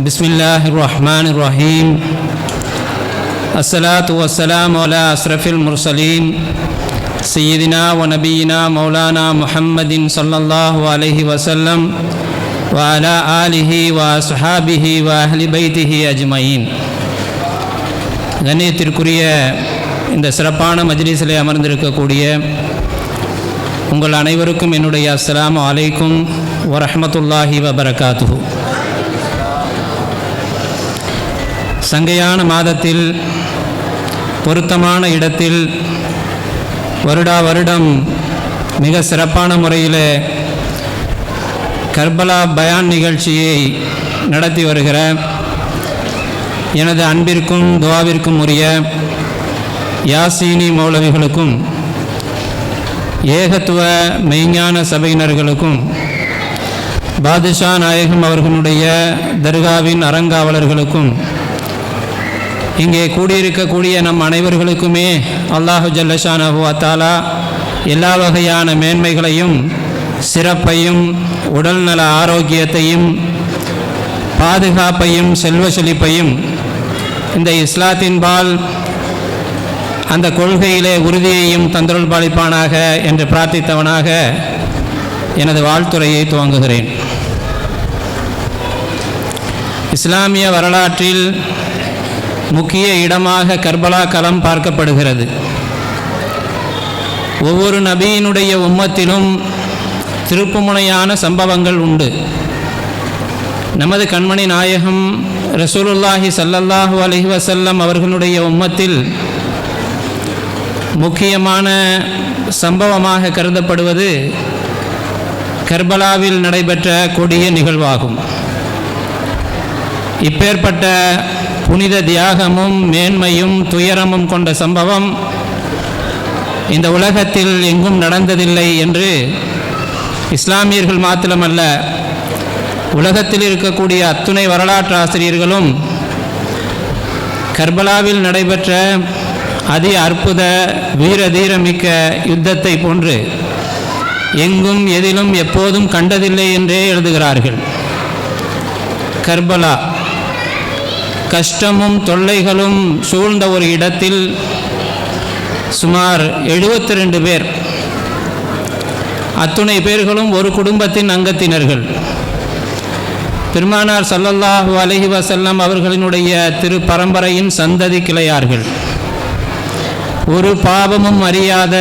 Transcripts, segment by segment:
بسم الله الرحمن الرحيم الصلاة والسلام على أشرف المرسلين سيدنا ونبينا مولانا محمد صلى الله عليه وسلم وعلى آله وأصحابه وأهل بيته أجمعين கண்ணியத்திற்குரிய இந்த சிறப்பான மஜ்லிஸிலே அமர்ந்திருக்கக்கூடிய உங்கள் அனைவருக்கும் என்னுடைய அஸ்ஸலாமு அலைக்கும் வரஹ்மத்துல்லாஹி வபரகாத்துஹு சங்கையான மாதத்தில் பொருத்தமான இடத்தில் வருடா வருடம் மிக சிறப்பான முறையில் கர்பலா பயான் நிகழ்ச்சியை நடத்தி வருகிற எனது அன்பிற்கும் துவாவிற்கும் உரிய யாசீனி மௌலவிகளுக்கும் ஏகத்துவ மெய்ஞான சபையினர்களுக்கும் பாதுஷா நாயகம் அவர்களுடைய தர்காவின் அறங்காவலர்களுக்கும் இங்கே கூடியிருக்கக்கூடிய நம் அனைவர்களுக்குமே அல்லாஹு ஜல்லஷானஹு அத்தாலா எல்லா வகையான மேன்மைகளையும் சிறப்பையும் உடல்நல ஆரோக்கியத்தையும் பாதுகாப்பையும் செல்வ செழிப்பையும் இந்த இஸ்லாத்தின்பால் அந்த கொள்கையிலே உறுதியையும் தந்தருள் பாலிப்பானாக என்று பிரார்த்தித்தவனாக எனது வாழ்த்துறையை துவங்குகிறேன். இஸ்லாமிய வரலாற்றில் முக்கிய இடமாக கர்பலா களம் பார்க்கப்படுகிறது. ஒவ்வொரு நபியினுடைய உம்மத்திலும் திருப்புமுனையான சம்பவங்கள் உண்டு. நமது கண்மணி நாயகம் ரசூலுல்லாஹி சல்லல்லாஹு அலஹி வசல்லம் அவர்களுடைய உம்மத்தில் முக்கியமான சம்பவமாக கருதப்படுவது கர்பலாவில் நடைபெற்ற கொடிய நிகழ்வாகும். இப்பேற்பட்ட புனித தியாகமும் மேன்மையும் துயரமும் கொண்ட சம்பவம் இந்த உலகத்தில் எங்கும் நடந்ததில்லை என்று இஸ்லாமியர்கள் மாத்திரமல்ல உலகத்தில் இருக்கக்கூடிய அத்துணை வரலாற்று ஆசிரியர்களும் கர்பலாவில் நடைபெற்ற அதி அற்புத வீர தீரமிக்க யுத்தத்தை போன்று எங்கும் எதிலும் எப்போதும் கண்டதில்லை என்றே எழுதுகிறார்கள். கர்பலா கஷ்டமும் தொல்லைகளும் சூழ்ந்த ஒரு இடத்தில் சுமார் எழுபத்தி ரெண்டு பேர். அத்துணை பேர்களும் ஒரு குடும்பத்தின் அங்கத்தினர்கள். பெருமானார் சல்லல்லாஹு அலஹி வசல்லம் அவர்களினுடைய திரு பரம்பரையின் சந்ததி கிளையார்கள். ஒரு பாவமும் அறியாத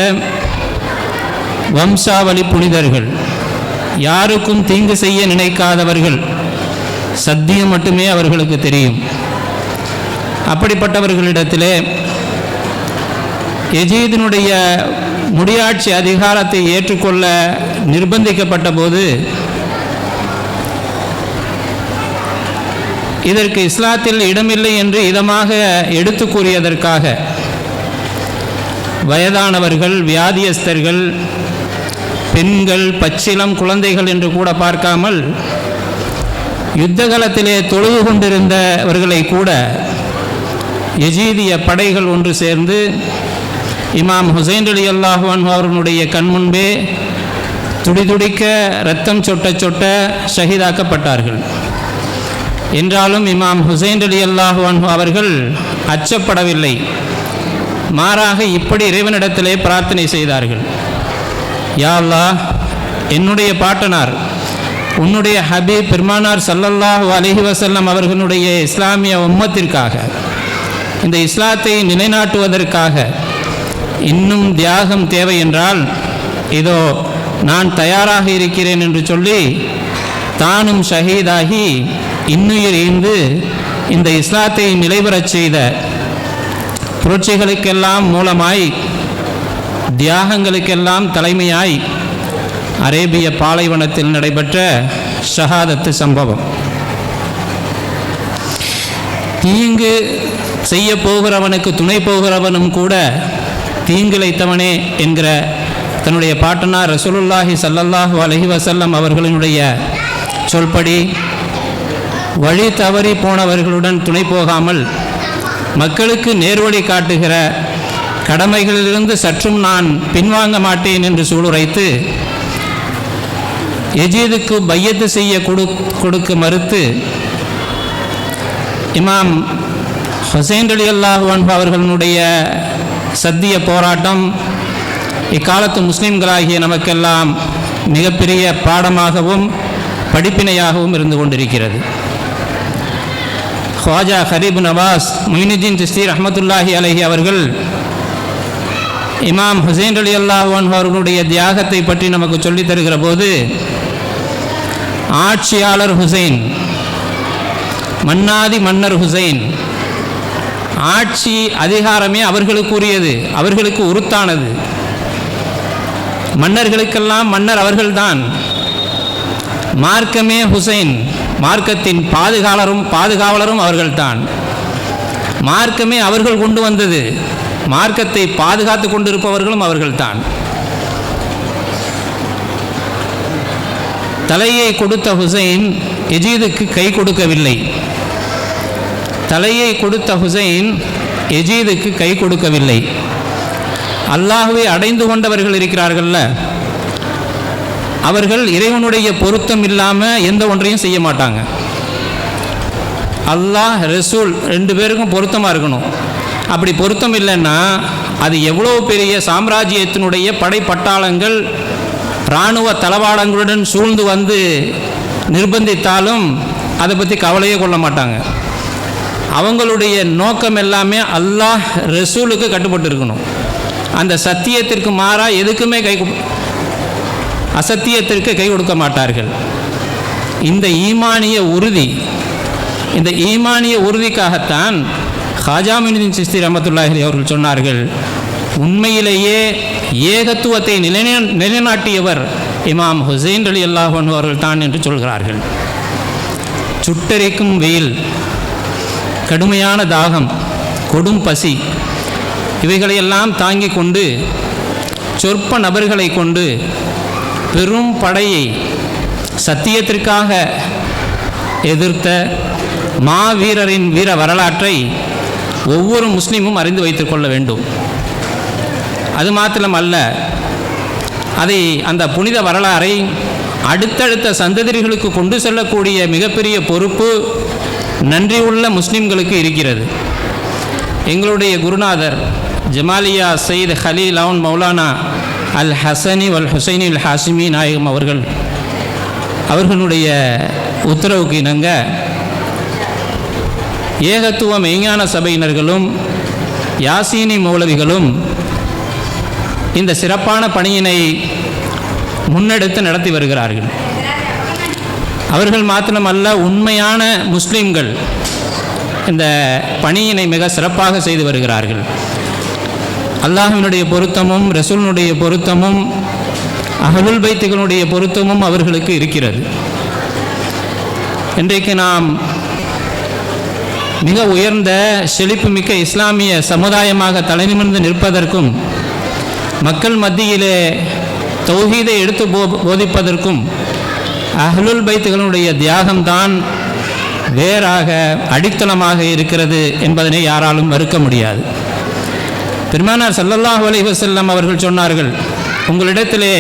வம்சாவளி புனிதர்கள். யாருக்கும் தீங்கு செய்ய நினைக்காதவர்கள். சத்தியம் மட்டுமே அவர்களுக்கு தெரியும். அப்படிப்பட்டவர்களிடத்திலே எஜீதினுடைய முடியாட்சி அதிகாரத்தை ஏற்றுக்கொள்ள நிர்பந்திக்கப்பட்ட போது இதற்கு இஸ்லாத்தில் இடமில்லை என்று இதமாக எடுத்து கூறியதற்காக வயதானவர்கள் வியாதியஸ்தர்கள் பெண்கள் பச்சிலம் குழந்தைகள் என்று கூட பார்க்காமல் யுத்த காலத்திலே தொழுது கொண்டிருந்தவர்களை கூட எஜீதிய படைகள் ஒன்று சேர்ந்து இமாம் ஹுசைன் அலி அல்லாஹான் அவர்களுடைய கண் முன்பே துடிதுடிக்க ரத்தம் சொட்ட சொட்ட ஷஹீதாக்கப்பட்டார்கள். என்றாலும் இமாம் ஹுசைன் அலி அல்லாஹான் அவர்கள் அச்சப்படவில்லை. மாறாக இப்படி இறைவனிடத்திலே பிரார்த்தனை செய்தார்கள். யா என்னுடைய பாட்டனார் உன்னுடைய ஹபீப் பெருமானார் சல்லல்லாஹு அலஹி வசல்லம் அவர்களுடைய இஸ்லாமிய உம்மத்திற்காக இந்த இஸ்லாத்தை நிலைநாட்டுவதற்காக இன்னும் தியாகம் தேவை என்றால் இதோ நான் தயாராக இருக்கிறேன் என்று சொல்லி தானும் ஷஹீதாகி இன்னுயிர் ஈந்து இந்த இஸ்லாத்தை நிலைபெறச் செய்த புரட்சிகளுக்கெல்லாம் மூலமாய் தியாகங்களுக்கெல்லாம் தலைமையாய் அரேபிய பாலைவனத்தில் நடைபெற்ற ஷஹாதத்து சம்பவம். தீங்கு செய்ய போகிறவனுக்கு துணை போகிறவனும் கூட தீங்கிழைத்தவனே என்கிற தன்னுடைய பாட்டனார் ரசூலுல்லாஹி சல்லல்லாஹு அலஹி வசல்லம் அவர்களினுடைய சொல்படி வழி தவறி போனவர்களுடன் துணை போகாமல் மக்களுக்கு நேர்வழி காட்டுகிற கடமைகளிலிருந்து சற்றும் நான் பின்வாங்க மாட்டேன் என்று சூளுரைத்து எஜீதுக்கு பையத்து செய்ய கொடு கொடுக்க மறுத்து இமாம் ஹுசைன் அலி அல்லாஹ் அவர்களுடைய சத்திய போராட்டம் இக்காலத்து முஸ்லீம்களாகிய நமக்கெல்லாம் மிகப்பெரிய பாடமாகவும் படிப்பினையாகவும் இருந்து கொண்டிருக்கிறது. ஹாஜா ஹரீப் நவாஸ் மொயினுddin சிஸ்தி ரஹமத்துல்லாஹி அலஹி அவர்கள் இமாம் ஹுசைன் அலி அல்லாஹான் அவர்களுடைய தியாகத்தை பற்றி நமக்கு சொல்லித் தருகிற போது ஆட்சியாளர் ஹுசைன் மன்னாதி மன்னர் ஹுசைன் ஆட்சி அதிகாரமே அவர்களுக்குரியது அவர்களுக்கு உருத்தானது மன்னர்களுக்கெல்லாம் மன்னர் அவர்கள்தான். மார்க்கமே ஹுசைன் மார்க்கத்தின் பாதுகாவலரும் பாதுகாவலரும் அவர்கள்தான். மார்க்கமே அவர்கள் கொண்டு வந்தது மார்க்கத்தை பாதுகாத்து கொண்டிருப்பவர்களும் அவர்கள்தான். தலையை கொடுத்த ஹுசைன் எஜீதுக்கு கை கொடுக்கவில்லை. தலையை கொடுத்த ஹுசைன் எஜீதுக்கு கை கொடுக்கவில்லை. அல்லாஹுவை அடைந்து கொண்டவர்கள் இருக்கிறார்கள்ல. அவர்கள் இறைவனுடைய பொருத்தம் இல்லாமல் எந்த ஒன்றையும் செய்ய மாட்டாங்க. அல்லாஹ் ரசூல் ரெண்டு பேருக்கும் பொருத்தமாக இருக்கணும். அப்படி பொருத்தம் இல்லைன்னா அது எவ்வளோ பெரிய சாம்ராஜ்யத்தினுடைய படைப்பட்டாளங்கள் இராணுவ தளவாடங்களுடன் சூழ்ந்து வந்து நிர்பந்தித்தாலும் அதை பற்றி கவலையே கொள்ள மாட்டாங்க. அவங்களுடைய நோக்கம் எல்லாமே அல்லாஹ் ரசூலுக்கு கட்டுப்பட்டு இருக்கணும் அந்த சத்தியத்திற்கு மாறாக எதுக்குமே கை அசத்தியத்திற்கு கை கொடுக்க மாட்டார்கள். இந்த ஈமானிய உறுதி இந்த ஈமானிய உறுதிக்காகத்தான் ஹாஜாமினுதீன் சிஸ்தி ரமத்துல்லாஹி அவர்கள் சொன்னார்கள் உண்மையிலேயே ஏகத்துவத்தை நிலைநா நிலைநாட்டியவர் இமாம் ஹுசைன் அலி அல்லாஹன் அவர்கள் தான் என்று சொல்கிறார்கள். சுட்டெரிக்கும் வெயில் கடுமையான தாகம் கொடும் பசி இவைகளையெல்லாம் தாங்கிக் கொண்டு சொற்ப நபர்களை கொண்டு பெரும் படையை சத்தியத்திற்காக எதிர்த்த மாவீரரின் வீர வரலாற்றை ஒவ்வொரு முஸ்லீமும் அறிந்து வைத்துக்கொள்ள வேண்டும். அது மாத்திரமல்ல அதை அந்த புனித வரலாறை அடுத்தடுத்த சந்ததிகளுக்கு கொண்டு செல்லக்கூடிய மிகப்பெரிய பொறுப்பு நன்றியுள்ள முஸ்லிம்களுக்கு இருக்கிறது. எங்களுடைய குருநாதர் ஜமாலியா சயீத் ஹலீல் அவன் மௌலானா அல் ஹசனி வல் ஹுசைனி அல் ஹாசிமி நாயகம் அவர்கள் அவர்களுடைய உத்தரவுக்கு இணங்க ஏகத்துவ மெய்ஞான சபையினர்களும் யாசீனி மௌலவிகளும் இந்த சிறப்பான பணியினை முன்னெடுத்து நடத்தி வருகிறார்கள். அவர்கள் மாத்திரமல்ல உண்மையான முஸ்லிம்கள் இந்த பணியினை மிக சிறப்பாக செய்து வருகிறார்கள். அல்லாஹினுடைய பொருத்தமும் ரசூலினுடைய பொருத்தமும் அகலுல் பைத்துகளுடைய பொருத்தமும் அவர்களுக்கு இருக்கிறது. இன்றைக்கு நாம் மிக உயர்ந்த செழிப்புமிக்க இஸ்லாமிய சமுதாயமாக தலைநிமிர்ந்து நிற்பதற்கும் மக்கள் மத்தியிலே தௌஹீதை எடுத்து போ போதிப்பதற்கும் அஹ்லுல் பைத்துகளுடைய தியாகம்தான் வேறாக அடித்தளமாக இருக்கிறது என்பதனை யாராலும் மறுக்க முடியாது. பெருமானார் ஸல்லல்லாஹு அலைஹி வஸல்லம் அவர்கள் சொன்னார்கள் உங்களிடத்திலே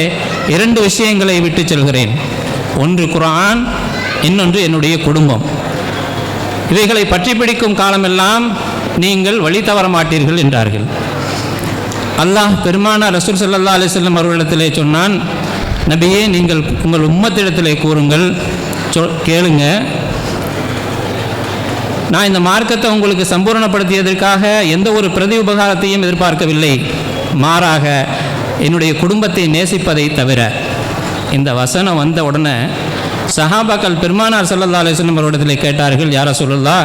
இரண்டு விஷயங்களை விட்டு செல்கிறேன். ஒன்று குரான் இன்னொன்று என்னுடைய குடும்பம். இவைகளை பற்றி பிடிக்கும் காலமெல்லாம் நீங்கள் வழி தவற மாட்டீர்கள் என்றார்கள். அல்லாஹ் பெருமானார் ரசூல் ஸல்லல்லாஹு அலிசல்லம் அவர்களிடத்திலே சொன்னான் நபியே நீங்கள் உங்கள் உம்மத்திடத்திலே கூறுங்கள் சொ கேளுங்க. நான் இந்த மார்க்கத்தை உங்களுக்கு சம்பூரணப்படுத்தியதற்காக எந்த ஒரு பிரதி உபகாரத்தையும் எதிர்பார்க்கவில்லை. மாறாக என்னுடைய குடும்பத்தை நேசிப்பதை தவிர இந்த வசனம் வந்த உடனே சஹாபாக்கள் பெருமானார் ஸல்லல்லாஹு அலிஸ்லம் அவரிடத்தில் கேட்டார்கள் யாரை சொல்லலா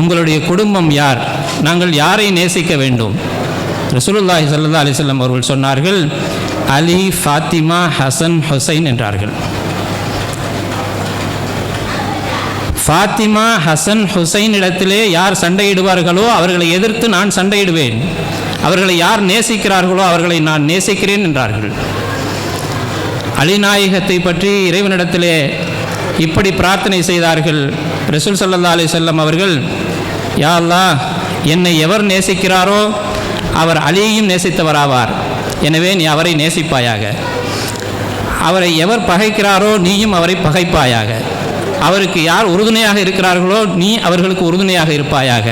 உங்களுடைய குடும்பம் யார்? நாங்கள் யாரை நேசிக்க வேண்டும்? ரசூலுல்லாஹி சல்லா அலிஸ்லம் அவர்கள் சொன்னார்கள் அலி ஃபாத்திமா ஹசன் ஹுசைன் என்றார்கள். ஃபாத்திமா ஹசன் ஹுசைன் இடத்திலே யார் சண்டையிடுவார்களோ அவர்களை எதிர்த்து நான் சண்டையிடுவேன். அவர்களை யார் நேசிக்கிறார்களோ அவர்களை நான் நேசிக்கிறேன் என்றார்கள். அலிநாயகத்தை பற்றி இறைவனிடத்திலே இப்படி பிரார்த்தனை செய்தார்கள். ரசூல் சல்லா அலி செல்லம் அவர்கள் யா அல்லா என்னை எவர் நேசிக்கிறாரோ அவர் அலியையும் நேசித்தவராவார். எனவே நீ அவரை நேசிப்பாயாக. அவரை எவர் பகைக்கிறாரோ நீயும் அவரை பகைப்பாயாக. அவருக்கு யார் உறுதுணையாக இருக்கிறார்களோ நீ அவர்களுக்கு உறுதுணையாக இருப்பாயாக.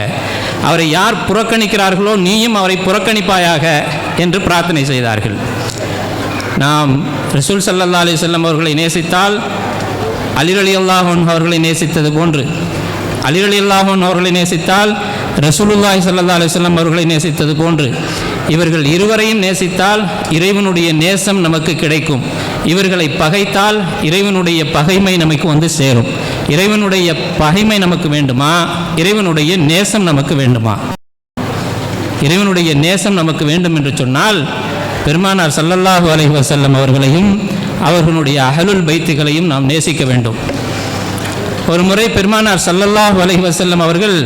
அவரை யார் புறக்கணிக்கிறார்களோ நீயும் அவரை புறக்கணிப்பாயாக என்று பிரார்த்தனை செய்தார்கள். நாம் ரசூல் சல்லா அலி செல்லம் அவர்களை நேசித்தால் அலிரலி அல்லாஹன் அவர்களை நேசித்தது போன்று. அலிரலி அல்லாஹன் அவர்களை நேசித்தால் ரசூலுல்லாஹி சல்லா அலிஸ்லாம் அவர்களை நேசித்தது போன்று. இவர்கள் இருவரையும் நேசித்தால் இறைவனுடைய நேசம் நமக்கு கிடைக்கும். இவர்களை பகைத்தால் இறைவனுடைய பகைமை நமக்கு வந்து சேரும். இறைவனுடைய பகைமை நமக்கு வேண்டுமா? இறைவனுடைய நேசம் நமக்கு வேண்டுமா? இறைவனுடைய நேசம் நமக்கு வேண்டும் என்று சொன்னால் பெருமானார் சல்லல்லாஹு அலஹி வசல்லம் அவர்களையும் அவர்களுடைய அகலுல் பைத்துகளையும் நாம் நேசிக்க வேண்டும். ஒரு முறை பெருமானார் சல்லல்லாஹு அலஹி வசல்லம் அவர்கள்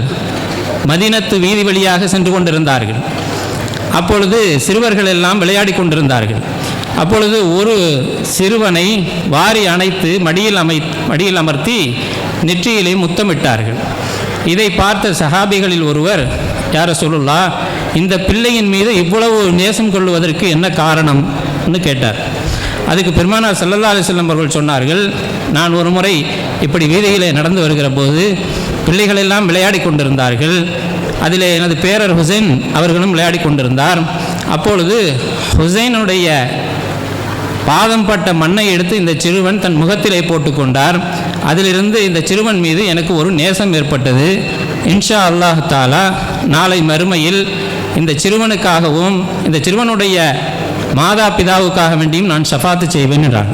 மதினத்து வீதி வழியாக சென்று கொண்டிருந்தார்கள். அப்பொழுது சிறுவர்கள் எல்லாம் விளையாடி கொண்டிருந்தார்கள். அப்பொழுது ஒரு சிறுவனை வாரி அணைத்து மடியில் அமை மடியில் அமர்த்தி நெற்றியிலே முத்தமிட்டார்கள். இதை பார்த்த சஹாபிகளில் ஒருவர் யார சொல்லுல்லா இந்த பிள்ளையின் மீது இவ்வளவு நேசம் கொள்வதற்கு என்ன காரணம்னு கேட்டார். அதுக்கு பெருமானார் சல்லல்லா அலிசல்லம் அவர்கள் சொன்னார்கள் நான் ஒரு முறை இப்படி வீதியிலே நடந்து வருகிற போது பிள்ளைகளெல்லாம் விளையாடி கொண்டிருந்தார்கள். அதில் எனது பேரர் ஹுசைன் அவர்களும் விளையாடி கொண்டிருந்தார். அப்பொழுது ஹுசைனுடைய பாதம் பட்ட மண்ணை எடுத்து இந்த சிறுவன் தன் முகத்திலே போட்டுக்கொண்டார் அதிலிருந்து இந்த சிறுவன் மீது எனக்கு ஒரு நேசம் ஏற்பட்டது. இன்ஷா அல்லாஹ் தாலா நாளை மறுமையில் இந்த சிறுவனுக்காகவும் இந்த சிறுவனுடைய மாதா பிதாவுக்காக வேண்டியும் நான் ஷஃபாத்து செய்வேன் என்றார்.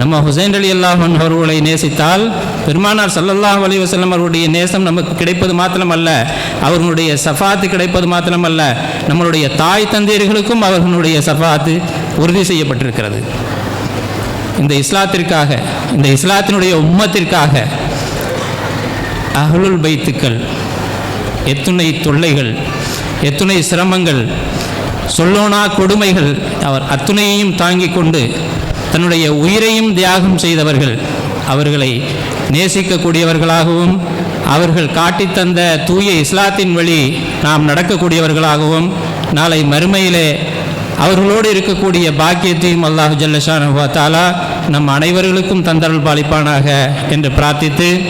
நம்ம ஹுசைன் அலி அல்லாஹன் அவர்களை நேசித்தால் பெருமானார் சல்லல்லாஹ் அலி வசல்லம் அவருடைய நேசம் நமக்கு கிடைப்பது மாத்திரமல்ல அவர்களுடைய சஃபாத்து கிடைப்பது மாத்திரமல்ல நம்மளுடைய தாய் தந்தையர்களுக்கும் அவர்களுடைய சஃபாத்து உறுதி செய்யப்பட்டிருக்கிறது. இந்த இஸ்லாத்திற்காக இந்த இஸ்லாத்தினுடைய உம்மத்திற்காக அஹ்லுல் பைத்துக்கள் எத்துணை தொல்லைகள் எத்துணை சிரமங்கள் சொல்லோனா கொடுமைகள் அவர் அத்துணையையும் தாங்கிக் கொண்டு தன்னுடைய உயிரையும் தியாகம் செய்தவர்கள் அவர்களை நேசிக்கக்கூடியவர்களாகவும் அவர்கள் காட்டித்தந்த தூய இஸ்லாத்தின் வழி நாம் நடக்கக்கூடியவர்களாகவும் நாளை மறுமையிலே அவர்களோடு இருக்கக்கூடிய பாக்கியத்தையும் அல்லாஹு ஜல்லஷான் தாலா நம் அனைவர்களுக்கும் தந்தரல் பாலிப்பானாக என்று பிரார்த்தித்து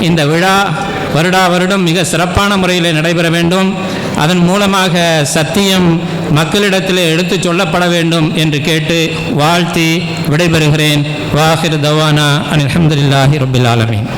இந்த விழா வருடா வருடம் மிக சிறப்பான முறையில் நடைபெற வேண்டும். அதன் மூலமாக சத்தியம் மக்களிடத்திலே எடுத்துச் சொல்லப்பட வேண்டும் என்று கேட்டு வாழ்த்தி விடைபெறுகிறேன். வாஹிர் தவானா அனில் அஹமதுல்லாஹி ரபில் ஆலமீன்.